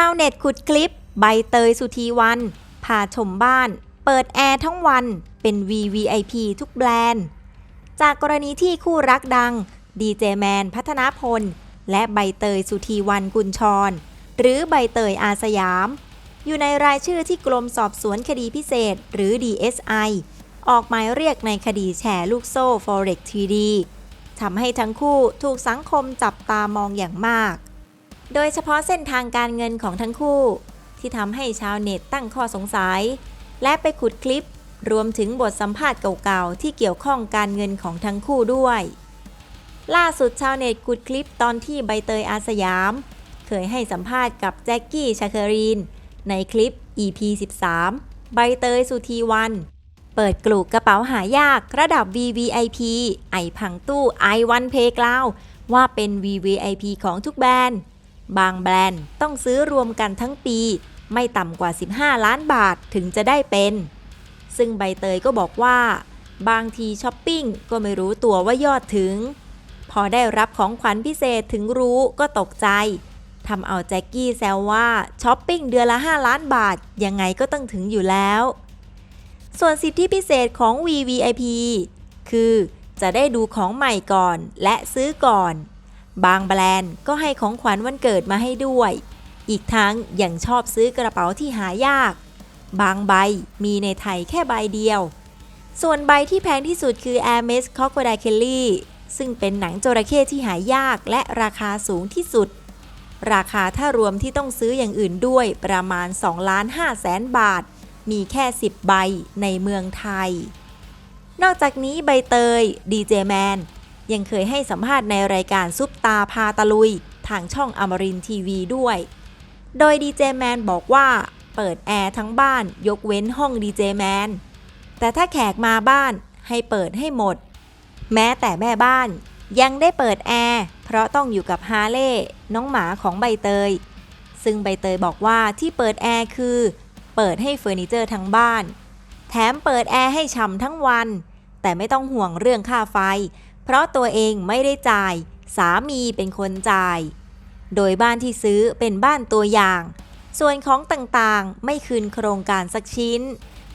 ชาวเน็ตขุดคลิป ใบเตยสุธีวันพาชมบ้าน เปิดแอร์ทั้งวันเป็น VVIP ทุกแบรนด์ จากกรณีที่คู่รักดัง ดีเจแมนพัฒนาพล และใบเตยสุธีวันกุลชร หรือใบเตยอาสยาม อยู่ในรายชื่อที่กรมสอบสวนคดีพิเศษหรือ DSI ออกหมายเรียกในคดีแชร์ลูกโซ่ Forex 3D ทำให้ทั้งคู่ถูกสังคมจับตามองอย่างมาก โดยเฉพาะเส้นทางการเงินของทั้งคู่ ที่ทำให้ชาวเน็ตตั้งข้อสงสัย และไปขุดคลิป รวมถึงบทสัมภาษณ์เก่าๆ ที่เกี่ยวข้องการเงินของทั้งคู่ด้วย ล่าสุดชาวเน็ตขุดคลิปตอนที่ใบเตยอาสยาม เคยให้สัมภาษณ์กับแจ็คกี้ชาเคอรีน ในคลิป EP 13 ใบเตยสุธีวัน เปิดกลูกกระเป๋าหายากระดับ VVIP ไอพังตู้ i1 Pay กล่าวว่าเป็น VVIP ของทุกแบรนด์ บางแบรนด์ต้องซื้อรวมกันทั้งปี ไม่ต่ำกว่า 15 ล้านบาทถึงจะได้เป็น ซึ่งใบเตยก็บอกว่า บางทีช้อปปิ้งก็ไม่รู้ตัวว่ายอดถึง พอได้รับของขวัญพิเศษถึงรู้ก็ตกใจทำเอาแจ็คกี้แซวว่าช้อปปิ้งเดือนละ 5 ล้านบาท ยังไงก็ต้องถึงอยู่แล้ว ส่วนสิทธิพิเศษของ VVIP คือจะได้ดูของใหม่ก่อนและซื้อก่อน บางแบรนด์ก็ให้ของขวัญวันเกิดมาให้ด้วย อีกทั้งยังชอบซื้อกระเป๋าที่หายาก บางใบมีในไทยแค่ใบเดียว ส่วนใบที่แพงที่สุดคือ Hermes Crocodile Kelly ซึ่งเป็นหนังจระเข้ที่หายากและราคาสูงที่สุด ราคาถ้ารวมที่ต้องซื้ออย่างอื่นด้วยประมาณ2ล้าน5แสนบาท มีแค่ 10 ใบในเมืองไทย นอกจากนี้ใบเตยดีเจแมน ยังเคยให้สัมภาษณ์ในรายการซุปตาพาตะลุย ทางช่องอมรินทีวีด้วย โดยดีเจแมนบอกว่าเปิดแอร์ทั้งบ้านยกเว้นห้องดีเจแมน แต่ถ้าแขกมาบ้านให้เปิดให้หมด แม้แต่แม่บ้านยังได้เปิดแอร์เพราะต้องอยู่กับฮาเล่น้องหมาของใบเตย ซึ่งใบเตยบอกว่าที่เปิดแอร์คือ เปิดให้เฟอร์นิเจอร์ทั้งบ้าน แถมเปิดแอร์ให้ฉ่ำทั้งวัน แต่ไม่ต้องห่วงเรื่องค่าไฟ เพราะตัวเองไม่ได้จ่าย สามีเป็นคนจ่าย โดยบ้านที่ซื้อเป็นบ้านตัวอย่าง ส่วนของต่างๆไม่คืนโครงการสักชิ้น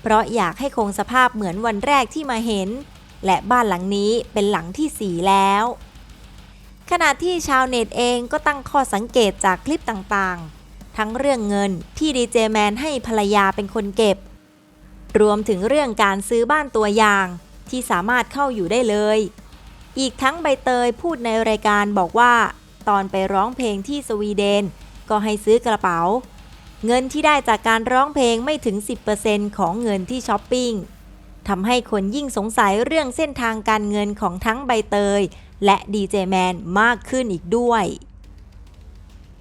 เพราะอยากให้คงสภาพเหมือนวันแรกที่มาเห็น และบ้านหลังนี้เป็นหลังที่สี่แล้ว ขณะที่ชาวเน็ตเองก็ตั้งข้อสังเกตจากคลิปต่างๆ ทั้งเรื่องเงินที่ดีเจแมนให้ภรรยาเป็นคนเก็บ รวมถึงเรื่องการซื้อบ้านตัวอย่างที่สามารถเข้าอยู่ได้เลย อีกทั้งใบเตยพูดในรายการบอกว่า ตอนไปร้องเพลงที่สวีเดน ก็ให้ซื้อกระเป๋า เงินที่ได้จากการร้องเพลงไม่ถึง 10%ของเงินที่ช้อปปิ้งทำให้คนยิ่งสงสัยเรื่องเส้นทางการเงินของทั้งใบเตย และดีเจแมนมากขึ้นอีกด้วย